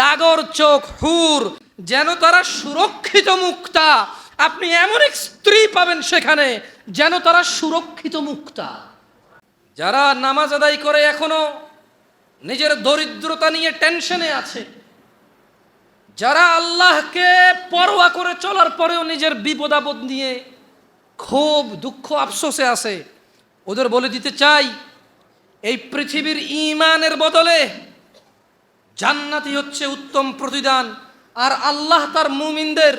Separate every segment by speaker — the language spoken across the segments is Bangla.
Speaker 1: ডাগর চোখ হুর, যেন তারা সুরক্ষিত মুক্তা। আপনি এমন এক স্ত্রী পাবেন সেখানে, যেন তারা সুরক্ষিত মুক্তা। যারা নামাজ আদায় করে এখনও, নিজের দরিদ্রতা নিয়ে টেনশনে আছে। যারা আল্লাহকে পরোয়া করে চলার পরেও নিজের বিপদ আপদ নিয়ে ক্ষোভ দুঃখ আফসোসে আছে, ওদের বলে দিতে চাই, এই পৃথিবীর ইমানের বদলে জান্নাতি হচ্ছে উত্তম প্রতিদান, আর আল্লাহ তার মুমিনদের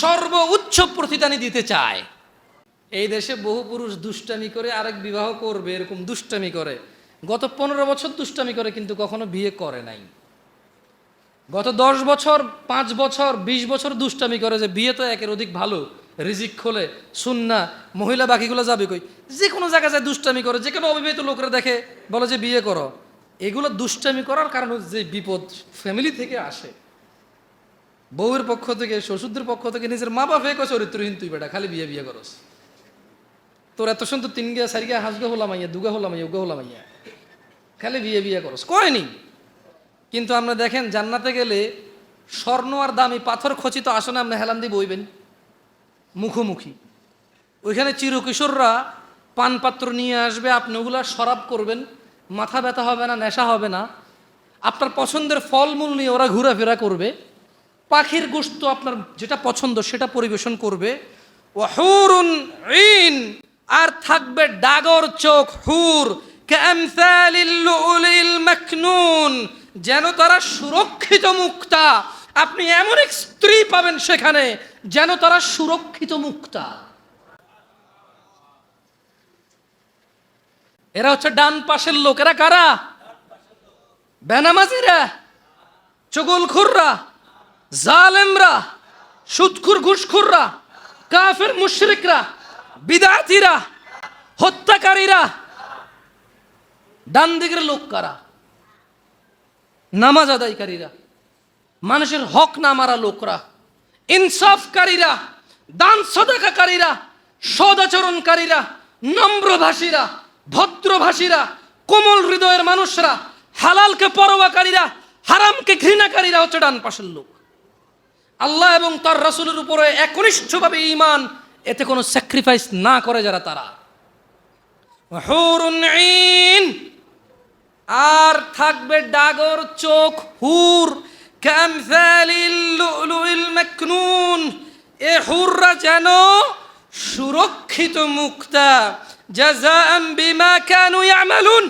Speaker 1: সর্বোচ্চ প্রতিদানই দিতে চায়। এই দেশে বহু পুরুষ দুষ্টামি করে আরেক বিবাহ করবে, এরকম দুষ্টামি করে। গত পনেরো বছর দুষ্টামি করে, কিন্তু কখনো বিয়ে করে নাই। গত দশ বছর, পাঁচ বছর, বিশ বছর দুষ্টামি করে যে বিয়ে তো একের অধিক ভালো, রিজিক খোলে, সুন্না, মহিলা বাকিগুলো যাবে কই? যে কোনো জায়গায় যায় দুষ্টামি করে, যে কোনো অবিবাহিত লোকরা দেখে বলে যে বিয়ে করো। এগুলো দুষ্টামি করার কারণ হচ্ছে যে বিপদ ফ্যামিলি থেকে আসে। বউয়ের পক্ষ থেকে, শ্বশুরদের পক্ষ থেকে নিজের মা বাপে কয়, চরিত্রহীন তুই বেটা, খালি বিয়ে বিয়ে করস। তোর এত সুন্দর তিন গিয়া, চারি গিয়া হাসগা হলাম আইয়া দুগা হলাম আইয়া উগা হলাম আইয়া খালি বিয়ে বিয়ে করস। করেনি কিন্তু আমরা দেখেন, জান্নাতে গেলে স্বর্ণ আর দামি পাথর খচিত আসনে আপনি হেলান দিয়ে বইবেন, মুখোমুখি। ওইখানে চিরকিশোররা পানপাত্র নিয়ে আসবে, আপনি ওগুলা সরাব করবেন মাথা ব্যথা হবে না, নেশা হবে না। আপনার পছন্দের ফলমূল নিয়ে ওরা ঘোরাফেরা করবে। পাখির গোস্ত আপনার যেটা পছন্দ সেটা পরিবেশন করবে। ওয়াহুরুন ইন আর থাকবে ডাগর চোখ হুর। যেন তারা সুরক্ষিত মুক্তা। আপনি এমন এক স্ত্রী পাবেন সেখানে, যেন তারা সুরক্ষিত মুক্তা। এরা হচ্ছে ডান পাশের লোক। এরা কারা? বেনামাজিরা, চগলখুররা, জালেমরা সুদখুর ঘুষখুররা, কাফের মুশরিকরা, বিদাতিরা, হত্যাকারীরা। ডান দিকের লোক কারা? নামাজ আদায়কারীরা, মানুষের হক না মারা লোকরা, ইনসাফকারীরা, দান সদাকারীরা, সদাচরণকারীরা, নম্রভাষীরা ভদ্রভাষীরা, কোমল হৃদয়ের মানুষরা, হালালকে পরোয়াকারীরা, হারামকে ঘৃণাকারীরা হচ্ছে ডান পাশের লোক। আল্লাহ এবং তার রাসূলের উপরে একনিষ্ঠভাবে ইমান এতে কোনো স্যাক্রিফাইস না করে যারা তারা। আর থাকবে ডাগর চোখ, হুর। এ হুররা যেন সুরক্ষিত মুক্তা। বিমা কানু ইয়ামালুন।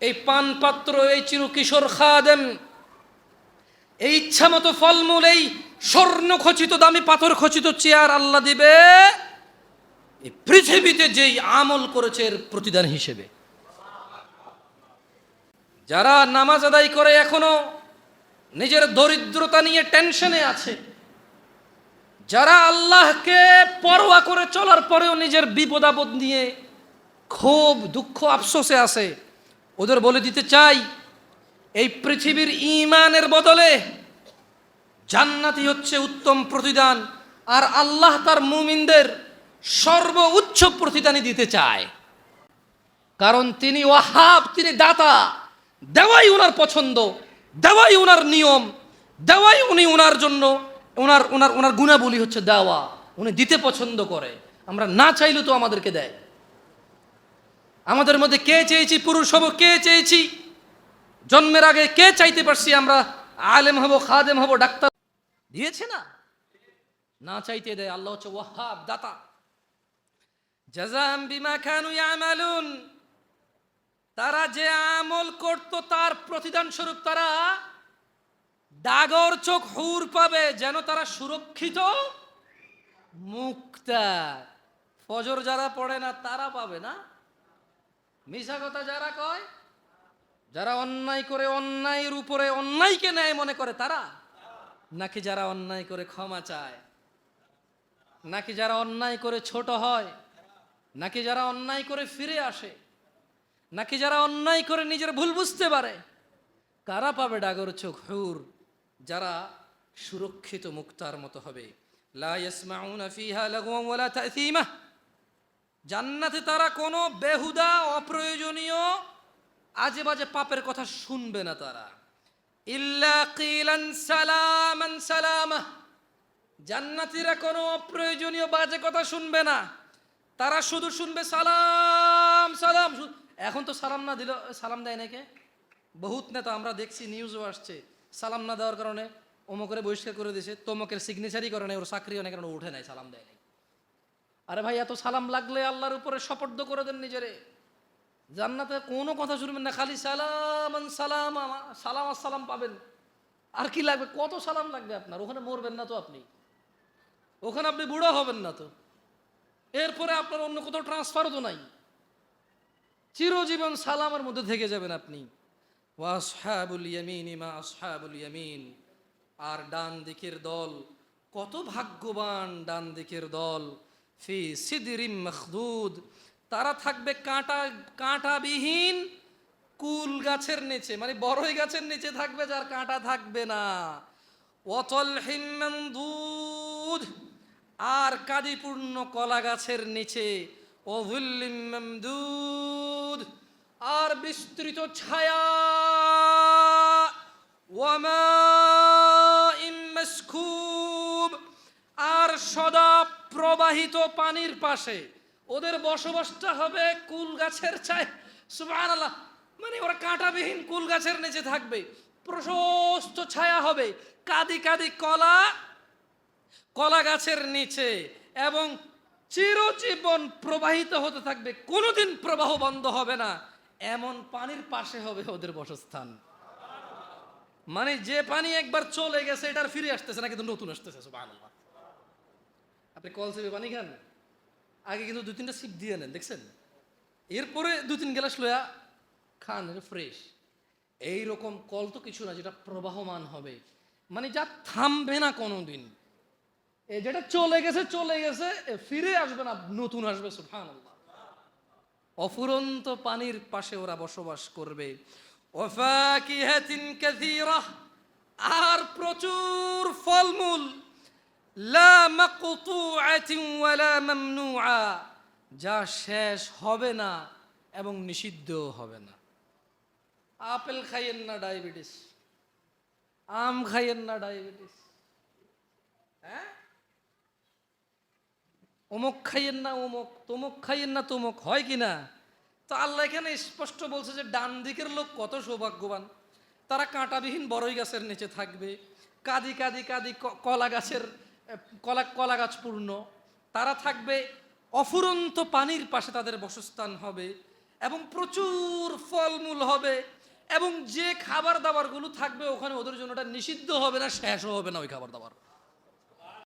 Speaker 1: এই পানপাত্র, এই চিরকিশোর খাদেম, এই ইচ্ছা মতো ফলমূল, এই স্বর্ণ খচিত দামি পাথর খচিত চেয়ার আল্লাহ দিবে। এই পৃথিবীতে যেই আমল করেছে এর প্রতিদান হিসেবে। যারা নামাজ আদায় করে এখনও, নিজের দরিদ্রতা নিয়ে টেনশনে আছে যারা আল্লাহকে পরোয়া করে চলার পরেও নিজের বিপদ আপদ নিয়ে ক্ষোভ দুঃখ আফসোসে আছে, ওদের বলে দিতে চাই, এই পৃথিবীর ইমানের বদলে জান্নাতি হচ্ছে উত্তম প্রতিদান, আর আল্লাহ তার মুমিনদের সর্বোচ্চ প্রতিদানই দিতে চায়। কারণ তিনি ওয়াহাব, তিনি দাতা, দেওয়াই ওনার পছন্দ, দেওয়াই ওনার নিয়ম, দেওয়াই উনি ওনার জন্য ওনার ওনার ওনার গুণাবলী হচ্ছে দেওয়া। উনি দিতে পছন্দ করে। আমরা না চাইলেও তো আমাদেরকে দেয়। আমাদের মধ্যে কে চেয়েছি? পুরুষ হব, কে চেয়েছি? জন্মের আগে কে চাইতে পারছি? আমরা আলেম হব, খাদেম হব, ডাক্তার দিয়েছে না? না চাইতে দেয়। আল্লাহ হচ্ছে ওয়াহাব, দাতা। জাজাম বিমা খানু তারা যে আমল করত, তার প্রতিদান স্বরূপ তারা ডাগর চোখ হুর পাবে যেন তারা সুরক্ষিত মুক্তা। ফজর যারা পড়ে না, তারা পাবে না। মিশা কথা যারা কয়, যারা অন্যায় করে অন্যায়ের উপরে অন্যায়কে ন্যায় মনে করে, তারা? নাকি যারা অন্যায় করে ক্ষমা চায়? নাকি যারা অন্যায় করে ছোট হয়? নাকি যারা অন্যায় করে ফিরে আসে? নাকি যারা অন্যায় করে নিজের ভুল বুঝতে পারে? কারা পাবে ডাগর চোখ হুর? যারা সুরক্ষিত মুক্তার মতো হবে। জান্নাতে তারা কোনো বেহুদা, অপ্রয়োজনীয় আজে বাজে পাপের কথা শুনবে না তারা। জান্নাতীরা কোনো অপ্রয়োজনীয়, বাজে কথা শুনবে না। তারা শুধু শুনবে সালাম সালাম। এখন তো সালাম না দিল, সালাম দেয় নাকি বহুত নেতা আমরা দেখছি নিউজও আসছে। সালাম না দেওয়ার কারণে অমুকের বহিষ্কার করে দিয়েছে। তমকের সিগনেচারই করে নাই, ওর চাকরি অনেক কারণে উঠে নাই, সালাম দেয় নাই। আরে ভাই এত সালাম লাগলে আল্লাহর উপরে শপথ করে দেন নিজেরে। জান্নাতে কোনো কথা শুনবেন না, খালি সালাম সালাম সালাম আর সালাম পাবেন। আর কি লাগবে? কত সালাম লাগবে আপনার? ওখানে মরবেন না তো আপনি। ওখানে আপনি বুড়ো হবেন না তো। এরপরে আপনার অন্য কোথাও ট্রান্সফারও তো নাই। চিরজীবন সালামের মধ্যে থেকে যাবেন আপনি। ওয়াসহাবুল ইয়ামিন মা আসহাবুল ইয়ামিন। আর ডান দিকের দল, কত ভাগ্যবান ডান দিকের দল। ফি সিদরিম মখদুদ, তারা থাকবে কাঁটা, কাঁটাবিহীন কুল গাছের নিচে মানে বড়ই গাছের নিচে থাকবে যার কাঁটা থাকবে না। অতল হিম্মন্দুদ আর কাদিপূর্ণ কলা গাছের নিচে। অভুল্লিম মামদুদ আর বিস্তৃত ছায়া। ওয়ামা আর সদা প্রবাহিত পানির পাশে। ওদের বসবাসটা হবে কুল গাছের ছায়। মানে ওরা কাঁটাবিহীন কুল গাছের নিচে থাকবে। প্রশস্ত ছায়া হবে। কাদি কাদি কলা কলা গাছের নিচে। এবং চিরজীবন প্রবাহিত হতে থাকবে। কোনোদিন প্রবাহ বন্ধ হবে না। এমন পানির পাশে হবে ওদের বসস্থান। মানে যে পানি একবার চলে গেছে এটার ফিরে আসতেছে না, কিন্তু নতুন আসতেছে আপনি কল চেপে পানি খান। আগে কিন্তু দু তিনটা সিপ দিয়ে নেন, দেখছেন? এরপরে দু তিন গ্লাস লয়া খান ফ্রেশ এই রকম কল তো কিছু না, যেটা প্রবাহমান হবে। মানে যা থামবে না কোনোদিন। এ যেটা চলে গেছে চলে গেছে ফিরে আসবে না, নতুন আসবে সুফান অফুরন্ত পানির পাশে ওরা বসবাস করবে। আর প্রচুর ফলমূল। যা শেষ হবে না এবং নিষিদ্ধ হবে না। আপেল খাইয়েন না ডায়াবেটিস। আম খাইয়েন না ডায়াবেটিস। হ্যাঁ? অমুক খাইয়েন না অমুক তমুক খাইয়েন না তমুক, হয় কি না? তো আল্লাহ এখানে স্পষ্ট বলছে যে ডান দিকের লোক কত সৌভাগ্যবান। তারা কাঁটাবিহীন বড়ই গাছের নিচে থাকবে, কাদি কাদি কাদি কলা গাছের, কলা কলা গাছ পূর্ণ। তারা থাকবে অফুরন্ত পানির পাশে তাদের বসস্থান হবে এবং প্রচুর ফলমূল হবে এবং যে খাবার দাবারগুলো থাকবে ওখানে ওদের জন্য ওটা নিষিদ্ধ হবে না, শেষও হবে না ওই খাবার দাবার।